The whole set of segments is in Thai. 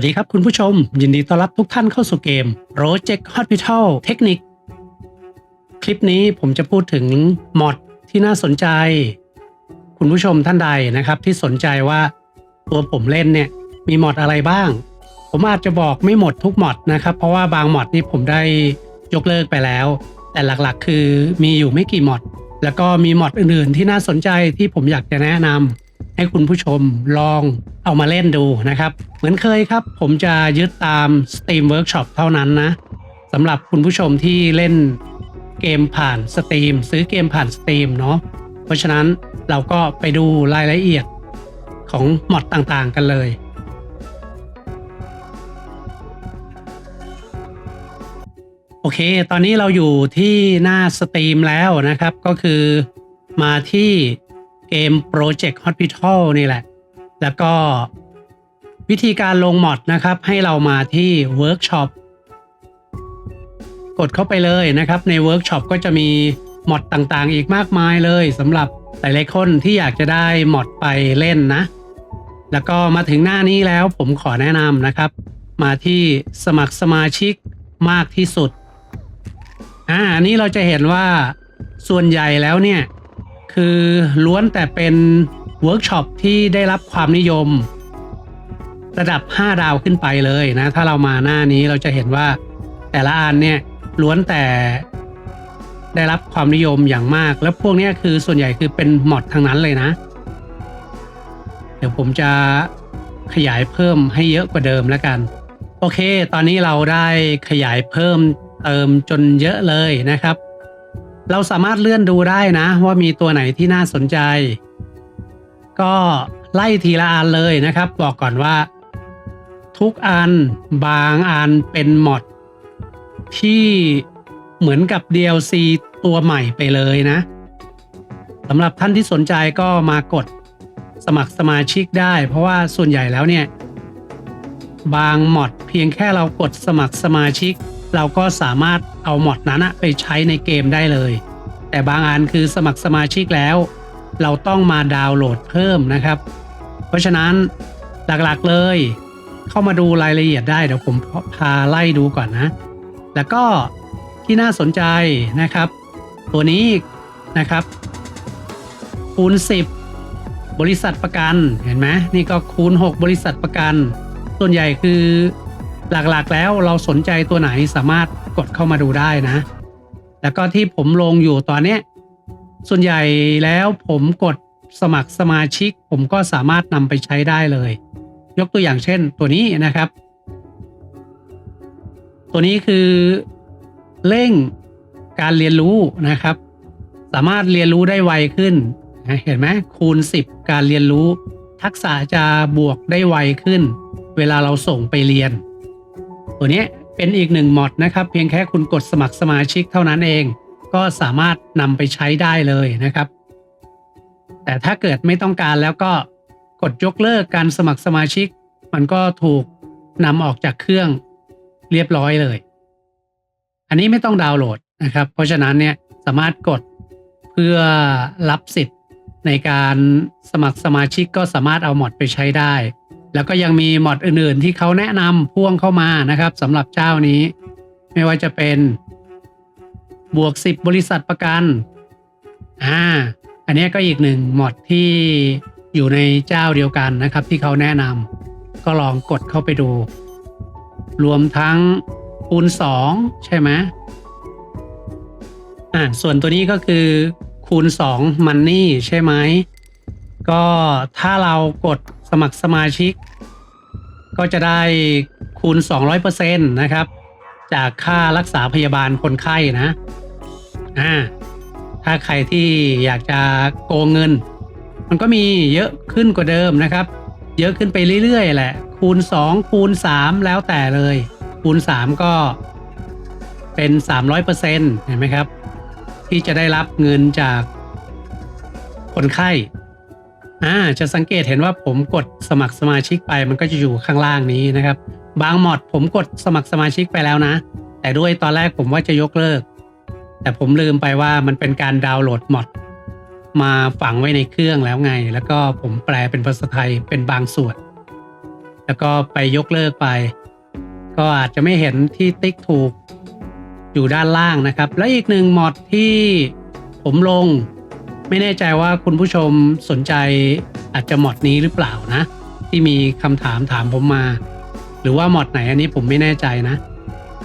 วัสดีครับคุณผู้ชม ยินดีต้อนรับทุกท่านเข้าสู่เกม Project Hospital Technique คลิปนี้ผมจะพูดถึงมอดที่น่าสนใจ คุณผู้ชมท่านใดนะครับที่สนใจว่าตัวผมเล่นเนี่ยมีมอดอะไรบ้าง ผมอาจจะบอกไม่หมดทุกมอดนะครับ เพราะว่าบางมอดนี่ผมได้ยกเลิกไปแล้ว แต่หลักๆ คือมีอยู่ไม่กี่มอดแล้วก็มีมอดอื่นๆ ที่น่าสนใจที่ผมอยากจะแนะนำ ให้คุณผู้ชมลองเอามาเล่นดูนะครับ เหมือนเคยครับ ผมจะยึดตาม Steam Workshop เท่านั้นนะสำหรับคุณผู้ชมที่เล่นเกมผ่าน Steam ซื้อเกมผ่าน Steam เนาะเพราะฉะนั้นเราก็ไปดูรายละเอียดของมอดต่างๆกันเลยโอเค ตอนนี้เราอยู่ที่หน้าสตรีมแล้วนะครับ ก็คือมาที่ เกม Project Hospital นี่แหละ แล้วก็วิธีการลงมอดนะครับ ให้เรามาที่ Workshop กดเข้าไปเลยนะครับ ใน Workshop ก็จะมีมอดต่างๆ อีกมากมายเลยสำหรับหลายๆคนที่อยากจะได้มอดไปเล่นนะ แล้วก็มาถึงหน้านี้แล้วผมขอแนะนำนะครับ มาที่สมัครสมาชิกมากที่สุดอ่าอันนี้เราจะเห็นว่าส่วนใหญ่แล้วเนี่ย คือล้วนแต่เป็นเวิร์กช็อปที่ได้รับความนิยม ระดับ 5 ดาวขึ้นไปเลยนะ ถ้าเรามาหน้านี้เราจะเห็นว่าแต่ละอันเนี่ยล้วนแต่ได้รับความนิยมอย่างมาก แล้วพวกนี้คือส่วนใหญ่คือเป็นมอดทั้งนั้นเลยนะ เดี๋ยวผมจะขยายเพิ่มให้เยอะกว่าเดิมแล้วกัน โอเค ตอนนี้เราได้ขยายเพิ่มเติมจนเยอะเลยนะครับ เราสามารถเลื่อนดูได้นะ ว่ามีตัวไหนที่น่าสนใจ ก็ไล่ทีละอันเลยนะครับ บอกก่อนว่า ทุกอันบางอันเป็นมอดที่เหมือนกับ DLC ตัวใหม่ไปเลยนะสำหรับท่านที่สนใจก็มากดสมัครสมาชิกได้ เพราะว่าส่วนใหญ่แล้วเนี่ย บางมอดเพียงแค่เรากดสมัครสมาชิก เราก็สามารถ เอามอดนั้นอะไปใช้ในเกมได้เลย แต่บางอันคือสมัครสมาชิกแล้ว เราต้องมาดาวน์โหลดเพิ่มนะครับ เพราะฉะนั้นหลักๆเลย เข้ามาดูรายละเอียดได้เดี๋ยวผมพาไล่ดูก่อนนะ แล้วก็ที่น่าสนใจนะครับ ตัวนี้นะครับคูณ 10 บริษัทประกันเห็นไหมนี่ก็คูณ 6 บริษัทประกัน ส่วนใหญ่คือ หลักๆแล้วเราสนใจตัวไหนสามารถกดเข้ามาดูได้นะ แล้วก็ที่ผมลงอยู่ตอนนี้ส่วนใหญ่แล้วผมกดสมัครสมาชิก ผมก็สามารถนำไปใช้ได้เลย ยกตัวอย่างเช่นตัวนี้นะครับ ตัวนี้คือเร่งการเรียนรู้นะครับ สามารถเรียนรู้ได้ไวขึ้นเห็นไหมคูณ 10 การเรียนรู้ ทักษะจะบวกได้ไวขึ้น เวลาเราส่งไปเรียน ตัวนี้เป็นอีกหนึ่งมอดนะครับ เพียงแค่คุณกดสมัครสมาชิกเท่านั้นเอง ก็สามารถนำไปใช้ได้เลยนะครับ แต่ถ้าเกิดไม่ต้องการแล้วก็กดยกเลิกการสมัครสมาชิก มันก็ถูกนำออกจากเครื่องเรียบร้อยเลย อันนี้ไม่ต้องดาวน์โหลดนะครับ เพราะฉะนั้นเนี่ยสามารถกดเพื่อรับสิทธิ์ในการสมัครสมาชิกก็สามารถเอาหมดไปใช้ได้ แล้วก็ยังมีมอดอื่นๆ ที่เขาแนะนำพ่วงเข้ามานะครับสำหรับเจ้านี้ ไม่ว่าจะเป็น บวก 10 บริษัทประกันอ่าอันนี้ก็อีกหนึ่งมอดที่อยู่ในเจ้าเดียวกันนะครับ ที่เขาแนะนำก็ลองกดเข้าไปดู รวมทั้งคูณ2ใช่ไหมอ่าส่วนตัวนี้ก็คือคูณ2มันนี่ใช่ไหมก็ถ้าเรากด สมัครสมาชิก ก็จะได้คูณ 200%นะครับ จากค่ารักษาพยาบาลคนไข้นะอ่าถ้าใครที่อยากจะโกงเงิน มันก็มีเยอะขึ้นกว่าเดิมนะครับ เยอะขึ้นไปเรื่อยๆ แหละ คูณ 2 คูณ 3 แล้วแต่เลย คูณ 3 ก็เป็น 300%เห็นไหมครับ ที่จะได้รับเงินจากคนไข้ อ่าจะสังเกตเห็นว่าผมกดสมัครสมาชิกไปมันก็จะอยู่ข้างล่างนี้นะครับ บางมอดผมกดสมัครสมาชิกไปแล้วนะ แต่ด้วยตอนแรกผมว่าจะยกเลิก แต่ผมลืมไปว่ามันเป็นการดาวน์โหลดมอดมาฝังไว้ในเครื่องแล้วไง แล้วก็ผมแปลเป็นภาษาไทยเป็นบางส่วน แล้วก็ไปยกเลิกไป ก็อาจจะไม่เห็นที่ติ๊กถูกอยู่ด้านล่างนะครับ และอีกหนึ่งมอดที่ผมลง ไม่แน่ใจว่าคุณผู้ชมสนใจอาจจะหมอดนี้หรือเปล่านะ ที่มีคำถามถามผมมา หรือว่าหมอดไหนอันนี้ผมไม่แน่ใจนะ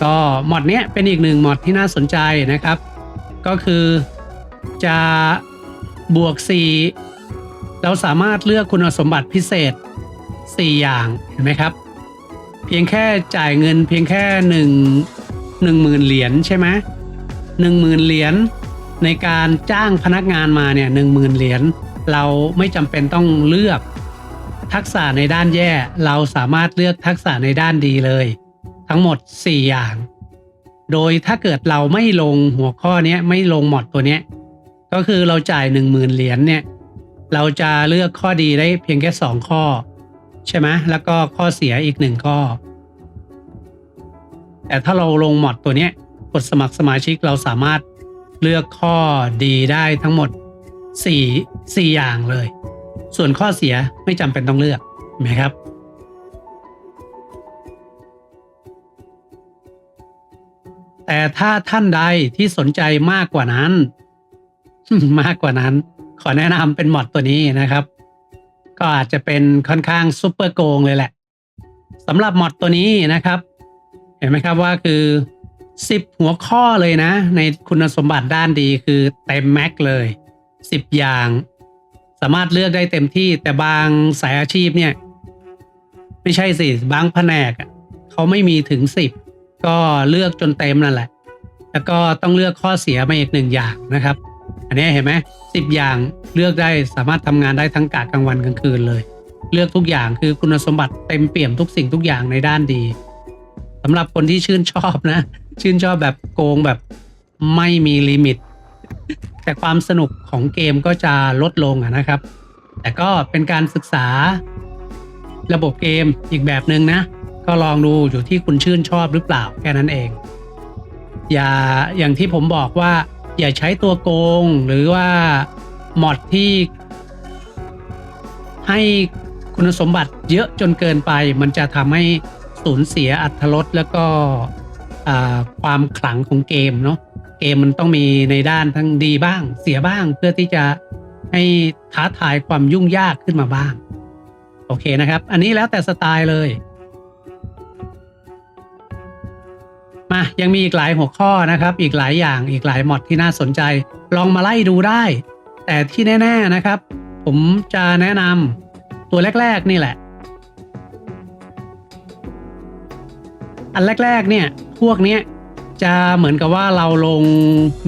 ก็หมอดเนี้ยเป็นอีกหนึ่งหมอดที่น่าสนใจนะครับ ก็คือจะบวก 4 เราสามารถเลือกคุณสมบัติพิเศษ 4 อย่างเห็นไหมครับ เพียงแค่จ่ายเงินเพียงแค่หนึ่งหนึ่งหมื่นเหรียญใช่ไหมหนึ่งหมื่นเหรียญ ในการจ้างพนักงานมาเนี่ยหนึ่งหมื่นเหรียญเราไม่จำเป็นต้องเลือกทักษะในด้านแย่ เราสามารถเลือกทักษะในด้านดีเลย ทั้งหมด 4 อย่าง โดยถ้าเกิดเราไม่ลงหัวข้อนี้ไม่ลงหมดตัวเนี้ยก็คือเราจ่ายหนึ่งหมื่นเหรียญเนี่ย เราจะเลือกข้อดีได้เพียงแค่ 2 ข้อ ใช่ไหมแล้วก็ข้อเสียอีกหนึ่งข้อ แต่ถ้าเราลงหมดตัวเนี้ยกดสมัครสมาชิกเราสามารถ เลือกข้อดีได้ทั้งหมด 4 4 อย่างเลย ส่วนข้อเสียไม่จำเป็นต้องเลือกเห็นไหมครับ แต่ถ้าท่านใดที่สนใจมากกว่านั้น มากกว่านั้น ขอแนะนำเป็นมอดตัวนี้นะครับ ก็อาจจะเป็นค่อนข้างซุปเปอร์โกงเลยแหละสำหรับมอดตัวนี้นะครับ เห็นไหมครับว่าคือ 10 หัวข้อเลยนะ ในคุณสมบัติด้านดีคือเต็มแม็กเลย 10 อย่าง สามารถเลือกได้เต็มที่แต่บางสายอาชีพเนี่ย ไม่ใช่สิ บางแผนกเขาไม่มีถึง 10 ก็เลือกจนเต็มนั่นแหละ แล้วก็ต้องเลือกข้อเสียมาอีกหนึ่งอย่างนะครับ อันนี้เห็นไหมสิบอย่างเลือกได้สามารถทำงานได้ทั้งกะกลางวันกลางคืนเลย เลือกทุกอย่างคือคุณสมบัติเต็มเปี่ยมทุกสิ่งทุกอย่างในด้านดี สำหรับคนที่ชื่นชอบนะ ชื่นชอบแบบโกงแบบไม่มีลิมิต แต่ความสนุกของเกมก็จะลดลงนะครับ แต่ก็เป็นการศึกษาระบบเกมอีกแบบหนึ่งนะ ก็ลองดูอยู่ที่คุณชื่นชอบหรือเปล่าแค่นั้นเอง อย่าอย่างที่ผมบอกว่า อย่าใช้ตัวโกงหรือว่าหมอดที่ ให้คุณสมบัติเยอะจนเกินไปมันจะทำให้ สูญเสียอัตรสแล้วก็ความขลังของเกมเนาะเกมมันต้องมีในด้านทั้งดีบ้าง เสียบ้างเพื่อที่จะให้ท้าทายความยุ่งยากขึ้นมาบ้าง โอเคนะครับ อันนี้แล้วแต่สไตล์เลย มายังมีอีกหลายหัวข้อนะครับ อีกหลายอย่างอีกหลายมอดที่น่าสนใจ ลองมาไล่ดูได้ แต่ที่แน่ ๆนะครับ ผมจะแนะนำตัวแรก ๆ นี่แหละ อันแรก ๆ เนี่ย พวกเนี้ยจะเหมือนกับว่าเราลง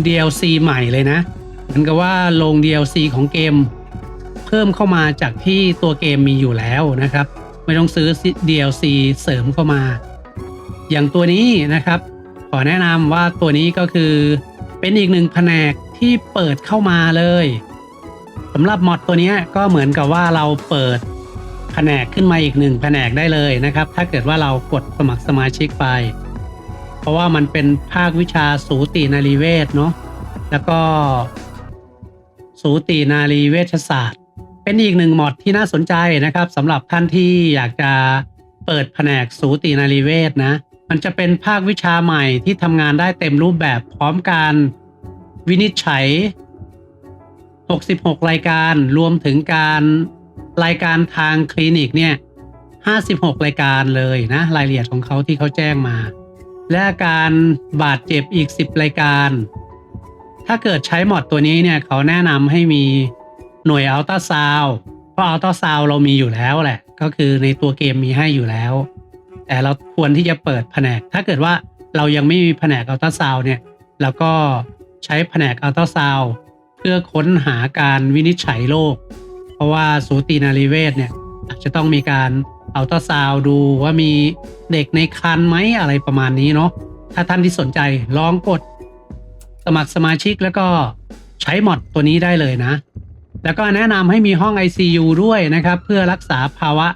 DLC ใหม่เลยนะ เหมือนกับว่าลง DLC ของเกม เพิ่มเข้ามาจากที่ตัวเกมมีอยู่แล้วนะครับ ไม่ต้องซื้อ DLC เสริมเข้ามา อย่างตัวนี้นะครับ ขอแนะนำว่าตัวนี้ก็คือเป็นอีกหนึ่งแผนกที่เปิดเข้ามาเลยสำหรับมอดตัวนี้ก็เหมือนกับว่าเราเปิด ผนกขึ้นมาอีกหนึ่งแผนกได้เลยนะครับ ถ้าเกิดว่าเรากดสมัครสมาชิกไป เพราะว่ามันเป็นภาควิชาสูตินารีเวชเนาะแล้วก็ สูตินารีเวชศาสตร์ เป็นอีกหนึ่งหมอดที่น่าสนใจนะครับสำหรับท่านที่อยากจะเปิดแผนกสูตินารีเวชนะ มันจะเป็นภาควิชาใหม่ที่ทำงานได้เต็มรูปแบบพร้อมการวินิจฉัย 66 รายการรวมถึงการ รายการทางคลินิกเนี่ย56รายการเลยนะ รายละเอียดของเขาที่เขาแจ้งมา และอาการบาดเจ็บอีก10รายการ ถ้าเกิดใช้หมอดตัวนี้เนี่ยเขาแนะนำให้มีหน่วยอัลตราซาวเพราะอัลตราซาวเรามีอยู่แล้วแหละ ก็คือในตัวเกมมีให้อยู่แล้ว แต่เราควรที่จะเปิดแผนก ถ้าเกิดว่าเรายังไม่มีแผนกอัลตราซาวเนี่ยเราก็ใช้แผนกอัลตราซาวเพื่อค้นหาการวินิจฉัยโรค เพราะว่าสูตินารีเวชเนี่ยอาจจะต้องมีการเอัลตราซาวดูว่ามีเด็กในครรภ์ไหมอะไรประมาณนี้เนาะถ้าท่านที่สนใจลองกดสมัครสมาชิกแล้วก็ใช้หมอดตัวนี้ได้เลยนะ แล้วก็แนะนำให้มีห้อง ICU ด้วยนะครับ เพื่อรักษาภาวะ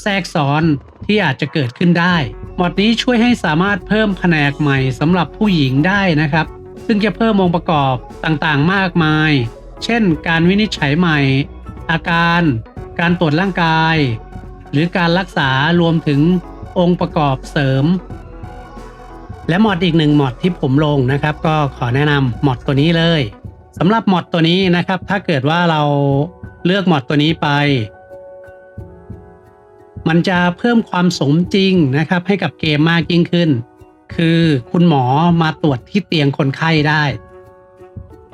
แทรกซ้อนที่อาจจะเกิดขึ้นได้ หมอดนี้ช่วยให้สามารถเพิ่มแผนกใหม่สำหรับผู้หญิงได้นะครับ ซึ่งจะเพิ่มองค์ประกอบต่างๆ มากมาย เช่น การวินิจฉัยใหม่ อาการ การตรวจร่างกาย หรือการรักษารวมถึงองค์ประกอบเสริม และมอดอีกหนึ่งมอดที่ผมลงนะครับ ก็ขอแนะนำมอดตัวนี้เลยสำหรับมอดตัวนี้นะครับ ถ้าเกิดว่าเราเลือกมอดตัวนี้ไป มันจะเพิ่มความสมจริงนะครับ ให้กับเกมมากยิ่งขึ้น คือคุณหมอมาตรวจที่เตียงคนไข้ได้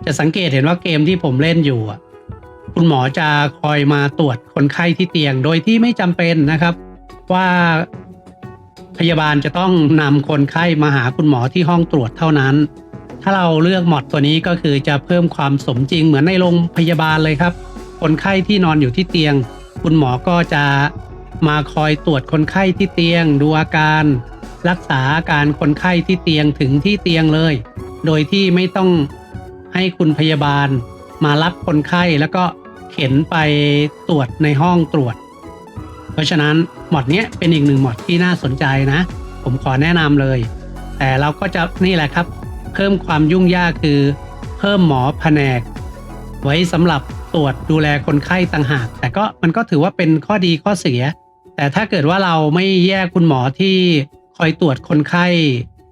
จะสังเกตเห็นว่าเกมที่ผมเล่นอยู่อะ คุณหมอจะคอยมาตรวจคนไข้ที่เตียง โดยที่ไม่จำเป็นนะครับ ว่าพยาบาลจะต้องนำคนไข้มาหาคุณหมอที่ห้องตรวจเท่านั้น ถ้าเราเลือกหมอดตัวนี้ก็คือจะเพิ่มความสมจริงเหมือนในโรงพยาบาลเลยครับ คนไข้ที่นอนอยู่ที่เตียง คุณหมอก็จะมาคอยตรวจคนไข้ที่เตียง ดูอาการ รักษาอาการคนไข้ที่เตียงถึงที่เตียงเลย โดยที่ไม่ต้องให้คุณพยาบาล มารับคนไข้แล้วก็เข็นไปตรวจในห้องตรวจ เพราะฉะนั้นหมอดนี้เป็นอีกหนึ่งหมอดที่น่าสนใจนะ ผมขอแนะนำเลย แต่เราก็จะนี่แหละครับ เพิ่มความยุ่งยากคือ เพิ่มหมอแผนก ไว้สำหรับตรวจดูแลคนไข้ต่างหาก แต่ก็มันก็ถือว่าเป็นข้อดีข้อเสีย แต่ถ้าเกิดว่าเราไม่แยกคุณหมอที่คอยตรวจคนไข้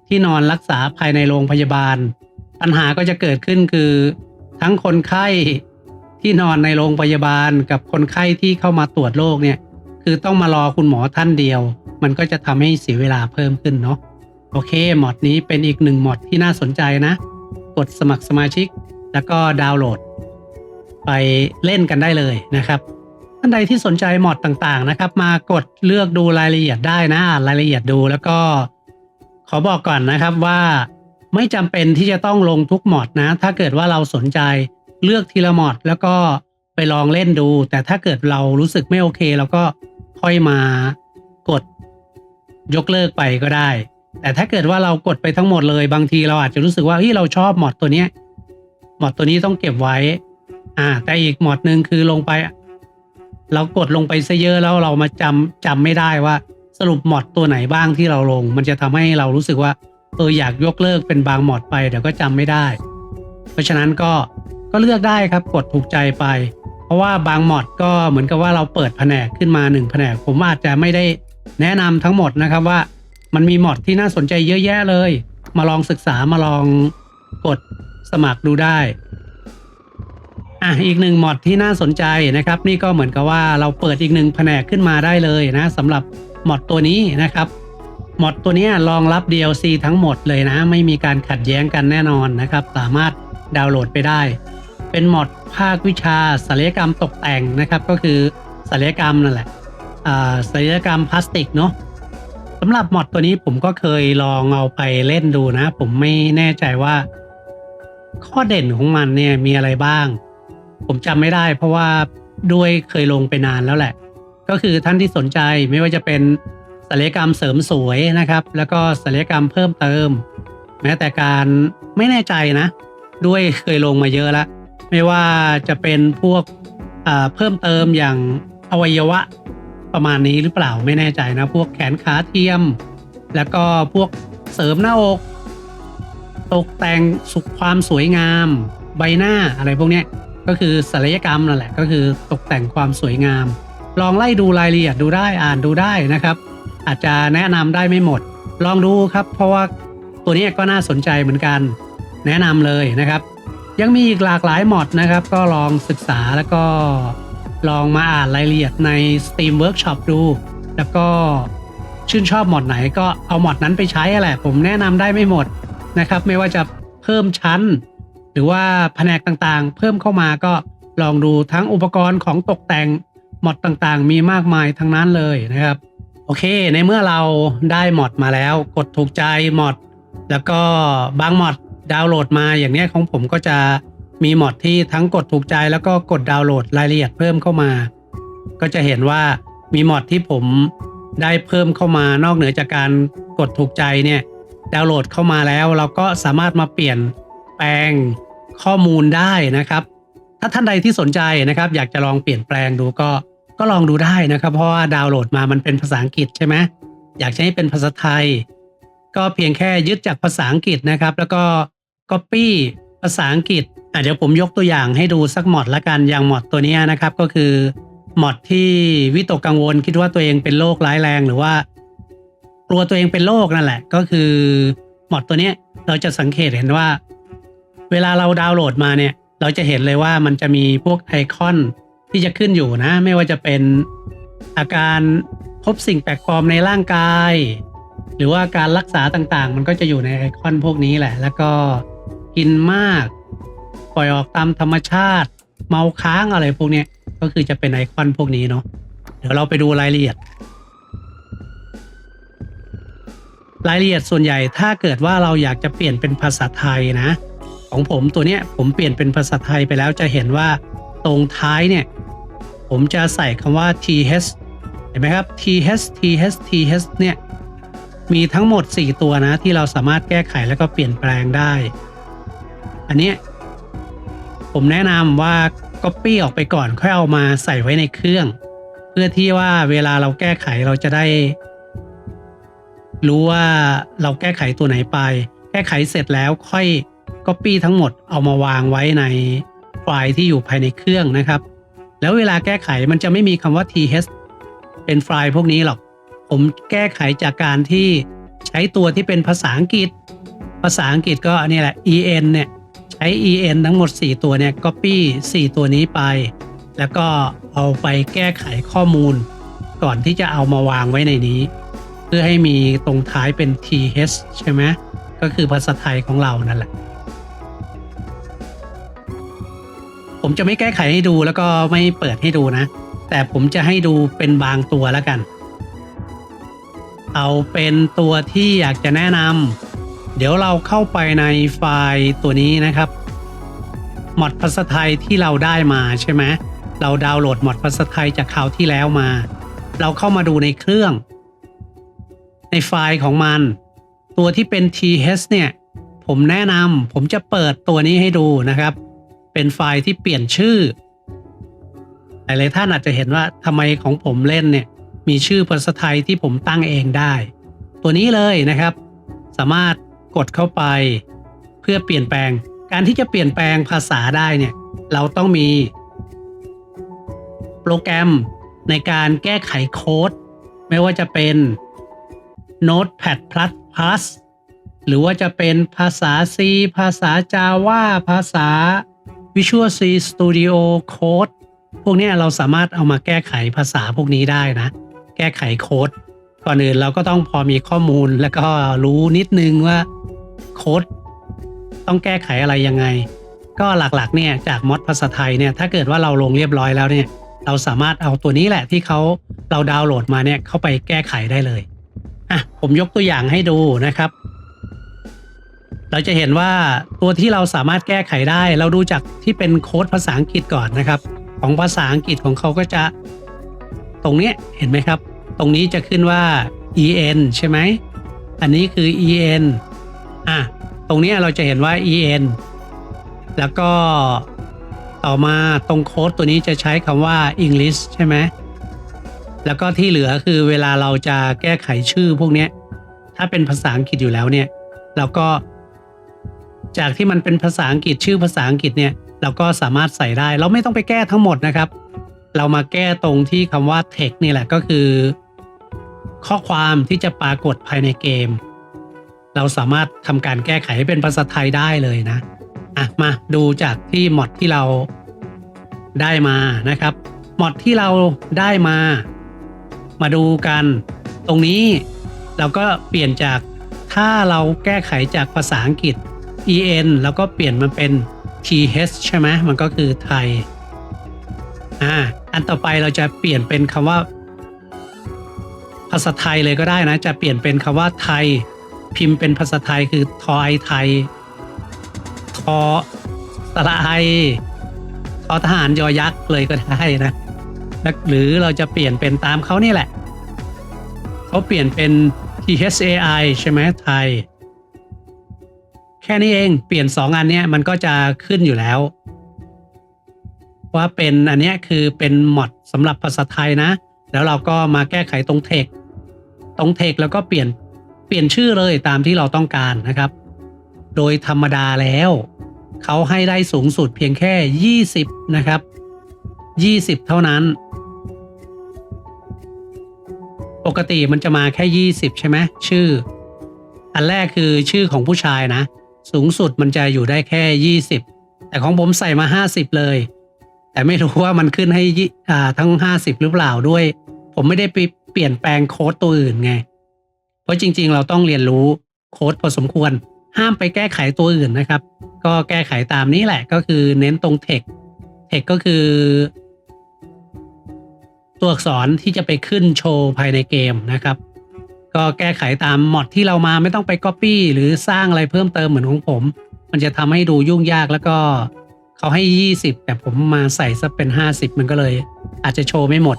ที่นอนรักษาภายในโรงพยาบาล ปัญหาก็จะเกิดขึ้นคือ ทั้งคนไข้ที่นอนในโรงพยาบาลกับคนไข้ที่เข้ามาตรวจโรคเนี่ย คือต้องมารอคุณหมอท่านเดียว มันก็จะทำให้เสียเวลาเพิ่มขึ้นเนาะโอเคหมอดนี้เป็นอีกหนึ่งหมอดที่น่าสนใจนะ กดสมัครสมาชิกแล้วก็ดาวน์โหลด ไปเล่นกันได้เลยนะครับท่านใดที่สนใจหมอดต่างๆนะครับ มากดเลือกดูรายละเอียดได้นะรายละเอียดดูแล้วก็ขอบอกก่อนนะครับว่า ไม่จำเป็นที่จะต้องลงทุกหมอดนะ ถ้าเกิดว่าเราสนใจเลือกทีละหมอดแล้วก็ไปลองเล่นดู แต่ถ้าเกิดเรารู้สึกไม่โอเคเราก็ค่อยมากดยกเลิกไปก็ได้ แต่ถ้าเกิดว่าเรากดไปทั้งหมดเลยบางทีเราอาจจะรู้สึกว่าเฮ้ยเราชอบหมอดตัวเนี้ยหมอดตัวนี้ต้องเก็บไว้ อ่า แต่อีกหมอดหนึ่งคือลงไป เรากดลงไปซะเยอะแล้วเรามาจำจำไม่ได้ว่า สรุปหมอดตัวไหนบ้างที่เราลง มันจะทำให้เรารู้สึกว่า เอออยากยกเลิกเป็นบางหมอดไปเดี๋ยวก็จำไม่ได้ เพราะฉะนั้นก็ก็เลือกได้ครับกดถูกใจไป เพราะว่าบางหมอดก็เหมือนกับว่าเราเปิดแผนกขึ้นมาหนึ่งแผนก ผมอาจจะไม่ได้แนะนำทั้งหมดนะครับว่ามันมีหมอดที่น่าสนใจเยอะแยะเลย มาลองศึกษามาลองกดสมัครดูได้อะอีกหนึ่งมอดที่น่าสนใจนะครับ นี่ก็เหมือนกับว่าเราเปิดอีกหนึ่งแผนกขึ้นมาได้เลยนะสำหรับมอดตัวนี้นะครับ มอดตัวนี้รองรับ DLC ทั้งหมดเลยนะ ไม่มีการขัดแย้งกันแน่นอนนะครับ สามารถดาวน์โหลดไปได้ เป็นมอดภาควิชาศัลยกรรมตกแต่งนะครับ ก็คือศัลยกรรมนั่นแหละศัลยกรรมพลาสติกเนาะสำหรับมอดตัวนี้ผมก็เคยลองเอาไปเล่นดูนะ ผมไม่แน่ใจว่า ข้อเด่นของมันเนี่ยมีอะไรบ้าง ผมจำไม่ได้เพราะว่าด้วยเคยลงไปนานแล้วแหละ ก็คือท่านที่สนใจไม่ว่าจะเป็น ศัลยกรรมเสริมสวยนะครับ แล้วก็ศัลยกรรมเพิ่มเติม แม้แต่การไม่แน่ใจนะ ด้วยเคยลงมาเยอะแล้ว ไม่ว่าจะเป็นพวกเพิ่มเติมอย่างอวัยวะประมาณนี้หรือเปล่าไม่แน่ใจนะ พวกแขนขาเทียม แล้วก็พวกเสริมหน้าอก ตกแต่งสุขความสวยงาม ใบหน้าอะไรพวกนี้ก็คือศัลยกรรมนั่นแหละก็คือตกแต่งความสวยงาม ลองไล่ดูรายละเอียดดูได้อ่านดูได้นะครับ อาจจะแนะนำได้ไม่หมด ลองดูครับ เพราะว่าตัวนี้ก็น่าสนใจเหมือนกัน แนะนำเลยนะครับ ยังมีอีกหลากหลายมอดนะครับ ก็ลองศึกษาแล้วก็ลองมาอ่านรายละเอียดใน Steam Workshop ดู แล้วก็ชื่นชอบมอดไหนก็เอามอดนั้นไปใช้แหละ ผมแนะนำได้ไม่หมดนะครับ ไม่ว่าจะเพิ่มชั้น หรือว่าแผนกต่างๆ เพิ่มเข้ามาก็ลองดูทั้งอุปกรณ์ของตกแต่งมอดต่างๆ มีมากมายทั้งนั้นเลยนะครับ โอเค ในเมื่อเราได้มอดมาแล้ว กดถูกใจมอด แล้วก็บางมอดดาวน์โหลดมาอย่างเนี้ยของผมก็จะมีมอดที่ทั้งกดถูกใจแล้วก็กดดาวน์โหลดรายละเอียดเพิ่มเข้ามา ก็จะเห็นว่ามีมอดที่ผมได้เพิ่มเข้ามานอกเหนือจากการกดถูกใจเนี่ยดาวน์โหลดเข้ามาแล้วเราก็สามารถมาเปลี่ยนแปลงข้อมูลได้นะครับ ถ้าท่านใดที่สนใจนะครับ อยากจะลองเปลี่ยนแปลงดูก็ ก็ลองดูได้นะครับ เพราะว่าดาวน์โหลดมามันเป็นภาษาอังกฤษใช่ไหมอยากให้เป็นภาษาไทย ก็เพียงแค่ยึดจากภาษาอังกฤษนะครับ แล้วก็ Copy ภาษาอังกฤษอะเดี๋ยวผมยกตัวอย่างให้ดูสักหมอดละกันอย่างหมอดตัวนี้นะครับ ก็คือหมอดที่วิตกกังวลคิดว่าตัวเองเป็นโรคร้ายแรงหรือว่า กลัวตัวเองเป็นโรคนั่นแหละ ก็คือหมอดตัวนี้เราจะสังเกตเห็นว่า เวลาเราดาวน์โหลดมาเนี่ย เราจะเห็นเลยว่ามันจะมีพวกไอคอน ที่จะขึ้นอยู่นะ ไม่ว่าจะเป็นอาการพบสิ่งแปลกปลอมในร่างกาย หรือว่าการรักษาต่างๆ มันก็จะอยู่ในไอคอนพวกนี้แหละ แล้วก็กินมาก ปล่อยออกตามธรรมชาติ เมาค้างอะไรพวกเนี้ยก็คือจะเป็นไอคอนพวกนี้เนาะเดี๋ยวเราไปดูรายละเอียด รายละเอียดส่วนใหญ่ถ้าเกิดว่าเราอยากจะเปลี่ยนเป็นภาษาไทยนะ ของผมตัวเนี้ยผมเปลี่ยนเป็นภาษาไทยไปแล้วจะเห็นว่า ตรงท้ายเนี่ย ผมจะใส่คำว่า th เห็นไหมครับ th th th เนี่ย มีทั้งหมด 4 ตัวนะ ที่เราสามารถแก้ไขแล้วก็เปลี่ยนแปลงได้ อันนี้ผมแนะนำว่า Copy ออกไปก่อนค่อยเอามาใส่ไว้ในเครื่อง เพื่อที่ว่าเวลาเราแก้ไขเราจะได้ รู้ว่าเราแก้ไขตัวไหนไป แก้ไขเสร็จแล้วค่อย Copy ทั้งหมดเอามาวางไว้ใน ไฟล์ที่อยู่ภายในเครื่องนะครับ แล้วเวลาแก้ไขมันจะไม่มีคำว่า th เป็นไฟล์พวกนี้หรอก ผมแก้ไขจากการที่ใช้ตัวที่เป็นภาษาอังกฤษ ภาษาอังกฤษก็นนี้แหละ en เนี่ยใช้ en ทั้งหมด 4 ตัวเนี่ย copy 4 ตัวนี้ไป แล้วก็เอาไปแก้ไขข้อมูล ก่อนที่จะเอามาวางไว้ในนี้ เพื่อให้มีตรงท้ายเป็น th ใช่ไหมก็คือภาษาไทยของเรานั่นแหละ ผมจะไม่แก้ไขให้ดูแล้วก็ไม่เปิดให้ดูนะ แต่ผมจะให้ดูเป็นบางตัวแล้วกัน เอาเป็นตัวที่อยากจะแนะนำเดี๋ยวเราเข้าไปในไฟล์ตัวนี้นะครับมอดภาษาไทยที่เราได้มาใช่ไหมเราดาวน์โหลดมอดภาษาไทยจากคราวที่แล้วมา เราเข้ามาดูในเครื่อง ในไฟล์ของมัน ตัวที่เป็น th เนี่ย ผมแนะนำผมจะเปิดตัวนี้ให้ดูนะครับ เป็นไฟล์ที่เปลี่ยนชื่อ หลายๆท่านอาจจะเห็นว่าทำไมของผมเล่นเนี่ยมีชื่อภาษาไทยที่ผมตั้งเองได้ ตัวนี้เลยนะครับ สามารถกดเข้าไปเพื่อเปลี่ยนแปลง การที่จะเปลี่ยนแปลงภาษาได้เนี่ยเราต้องมี โปรแกรมในการแก้ไขโค้ด ไม่ว่าจะเป็น Notepad++ Plus หรือว่าจะเป็นภาษา C ภาษา Java ภาษา Visual C Studio Code พวกนี้เราสามารถเอามาแก้ไขภาษาพวกนี้ได้นะ แก้ไขโค้ด ก่อนอื่นเราก็ต้องพอมีข้อมูลแล้วก็รู้นิดนึงว่าโค้ดต้องแก้ไขอะไรยังไง ก็หลักๆเนี่ยจากมอดภาษาไทยเนี่ยถ้าเกิดว่าเราลงเรียบร้อยแล้วเนี่ยเราสามารถเอาตัวนี้แหละที่เขาเราดาวน์โหลดมาเนี่ยเข้าไปแก้ไขได้เลยอะผมยกตัวอย่างให้ดูนะครับ เราจะเห็นว่าตัวที่เราสามารถแก้ไขได้ เราดูจากที่เป็นโค้ดภาษาอังกฤษก่อนนะครับ ของภาษาอังกฤษของเขาก็จะ ตรงนี้เห็นไหมครับ ตรงนี้จะขึ้นว่า en ใช่ไหม อันนี้คือ en อะ ตรงนี้เราจะเห็นว่า en แล้วก็ต่อมาตรงโค้ดตัวนี้จะใช้คำว่า English ใช่ไหม แล้วก็ที่เหลือคือเวลาเราจะแก้ไขชื่อพวกนี้ถ้าเป็นภาษาอังกฤษอยู่แล้วเนี่ย เราก็ จากที่มันเป็นภาษาอังกฤษชื่อภาษาอังกฤษเนี่ยเราก็สามารถใส่ได้ เราไม่ต้องไปแก้ทั้งหมดนะครับ เรามาแก้ตรงที่คำว่า text นี่แหละก็คือ ข้อความที่จะปรากฏภายในเกม เราสามารถทำการแก้ไขให้เป็นภาษาไทยได้เลยนะอะมาดูจากที่มอดที่เราได้มานะครับมอดที่เราได้มา มาดูกัน ตรงนี้เราก็เปลี่ยนจากถ้าเราแก้ไขจากภาษาอังกฤษ en แล้วก็เปลี่ยนมันเป็น th ใช่ไหมมันก็คือไทยอ่าอันต่อไปเราจะเปลี่ยนเป็นคำว่า ภาษาไทยเลยก็ได้นะ จะเปลี่ยนเป็นคำว่าไทย พิมพ์เป็นภาษาไทยคือทอไอไทยทอสระไอทอทหารยอยักษ์เลยก็ได้นะแล้วหรือเราจะเปลี่ยนเป็นตามเขานี่แหละ เขาเปลี่ยนเป็น thai ใช่ไหมไทย แค่นี้เองเปลี่ยนสองอันเนี้ยมันก็จะขึ้นอยู่แล้ว ว่าเป็นอันเนี้ยคือเป็นมอดสำหรับภาษาไทยนะ แล้วเราก็มาแก้ไขตรงเทคตรงเทคแล้วก็เปลี่ยนเปลี่ยนชื่อเลยตามที่เราต้องการนะครับ โดยธรรมดาแล้ว เขาให้ได้สูงสุดเพียงแค่ 20 นะครับ 20 เท่านั้น ปกติมันจะมาแค่ 20 ใช่ไหมชื่อ อันแรกคือชื่อของผู้ชายนะ สูงสุดมันจะอยู่ได้แค่ 20 แต่ของผมใส่มา 50 เลย แต่ไม่รู้ว่ามันขึ้นให้ทั้ง 50 หรือเปล่าด้วย ผมไม่ได้ไปเปลี่ยนแปลงโค้ดตัวอื่นไง เพราะจริงๆ เราต้องเรียนรู้โค้ดพอสมควร ห้ามไปแก้ไขตัวอื่นนะครับ ก็แก้ไขตามนี้แหละก็คือเน้นตรงเทคเทคก็คือ ตัวอักษรที่จะไปขึ้นโชว์ภายในเกมนะครับ ก็แก้ไขตามมอดที่เรามาไม่ต้องไป Copy หรือสร้างอะไรเพิ่มเติมเหมือนของผม มันจะทำให้ดูยุ่งยากแล้วก็เขาให้ 20 แต่ผมมาใส่ซะเป็น 50 มันก็เลย อาจจะโชว์ไม่หมด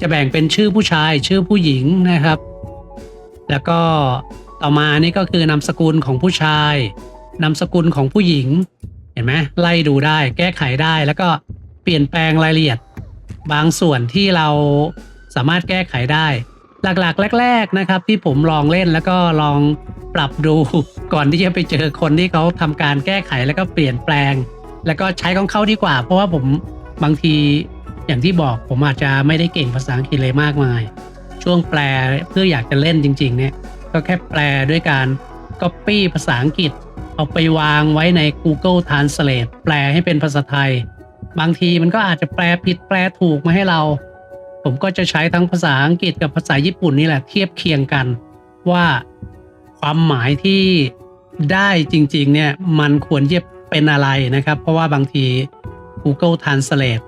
จะแบ่งเป็นชื่อผู้ชาย ชื่อผู้หญิงนะครับ แล้วก็ต่อมานี่ก็คือนามสกุลของผู้ชายนามสกุลของผู้หญิง เห็นไหมไล่ดูได้ แก้ไขได้แล้วก็เปลี่ยนแปลงรายละเอียด บางส่วนที่เราสามารถแก้ไขได้ หลักๆ แรก ๆนะครับ ที่ผมลองเล่นแล้วก็ลองปรับดูก่อนที่จะไปเจอคนที่เขาทำการแก้ไขแล้วก็เปลี่ยนแปลง แล้วก็ใช้ของเขาดีกว่า เพราะว่าผมบางทีอย่างที่บอกผมอาจจะไม่ได้เก่งภาษาอังกฤษเลยมากมาย ช่วงแปลเพื่ออยากจะเล่นจริง ๆ เนี่ยก็แค่แปลด้วยการ Copy ภาษาอังกฤษ เอาไปวางไว้ใน Google Translate แปลให้เป็นภาษาไทย บางทีมันก็อาจจะแปลผิดแปลถูกมาให้เรา ผมก็จะใช้ทั้งภาษาอังกฤษกับภาษาญี่ปุ่นนี่แหละเทียบเคียงกันว่าความหมายที่ได้จริงๆเนี่ยมันควรจะเป็นอะไรนะครับ เพราะว่าบางที Google Translate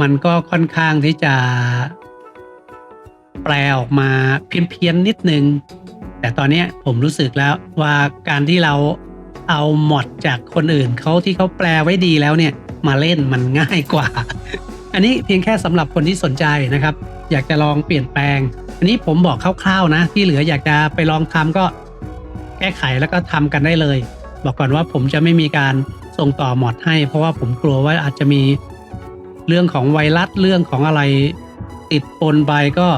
มันก็ค่อนข้างที่จะ แปลออกมาเพี้ยนๆนิดนึง แต่ตอนนี้ผมรู้สึกแล้วว่าการที่เราเอาหมดจากคนอื่นเขาที่เขาแปลไว้ดีแล้วเนี่ย มาเล่นมันง่ายกว่า อันนี้เพียงแค่สำหรับคนที่สนใจนะครับ อยากจะลองเปลี่ยนแปลง อันนี้ผมบอกคร่าวๆนะ ที่เหลืออยากจะไปลองทำก็แก้ไขแล้วก็ทำกันได้เลย บอกก่อนว่าผมจะไม่มีการส่งต่อหมอดให้ เพราะว่าผมกลัวว่าอาจจะมีเรื่องของไวรัสเรื่องของอะไรติดปนไปก็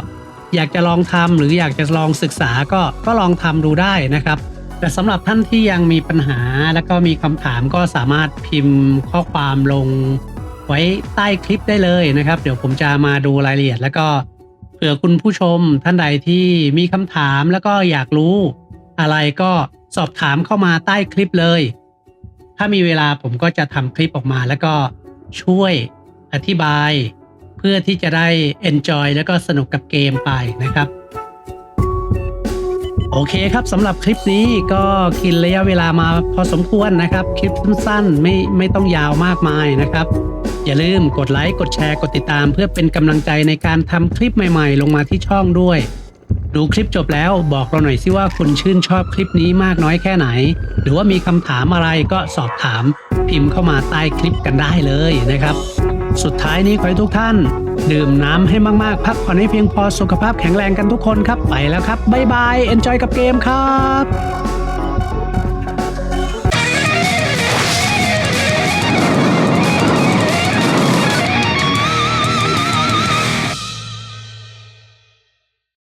อยากจะลองทำหรืออยากจะลองศึกษาก็ก็ลองทำดูได้นะครับ แต่สำหรับท่านที่ยังมีปัญหาแล้วก็มีคำถามก็สามารถพิมพ์ข้อความลง ไว้ใต้คลิปได้เลยนะครับ เดี๋ยวผมจะมาดูรายละเอียด แล้วก็เผื่อคุณผู้ชมท่านใดที่มีคำถามแล้วก็อยากรู้ อะไรก็สอบถามเข้ามาใต้คลิปเลย ถ้ามีเวลาผมก็จะทำคลิปออกมา แล้วก็ช่วยอธิบาย เพื่อที่จะได้ enjoy แล้วก็สนุกกับเกมไปนะครับโอเคครับสำหรับคลิปนี้ก็กินระยะเวลามาพอสมควรนะครับ คลิปสั้นๆไม่ไม่ต้องยาวมากมายนะครับ อย่าลืมกดไลค์กดแชร์กดติดตาม เพื่อเป็นกำลังใจในการทำคลิปใหม่ๆ ลงมาที่ช่องด้วย ดูคลิปจบแล้วบอกเราหน่อยสิว่าคุณชื่นชอบคลิปนี้มากน้อยแค่ไหน หรือว่ามีคำถามอะไรก็สอบถาม พิมพ์เข้ามาใต้คลิปกันได้เลยนะครับ สุดท้ายนี้ขอให้ทุกท่าน ดื่มน้ำให้มากๆ พักผ่อนให้เพียงพอสุขภาพแข็งแรงกันทุกคนครับไปแล้วครับบ๊ายบายเอนจอยกับเกมครับ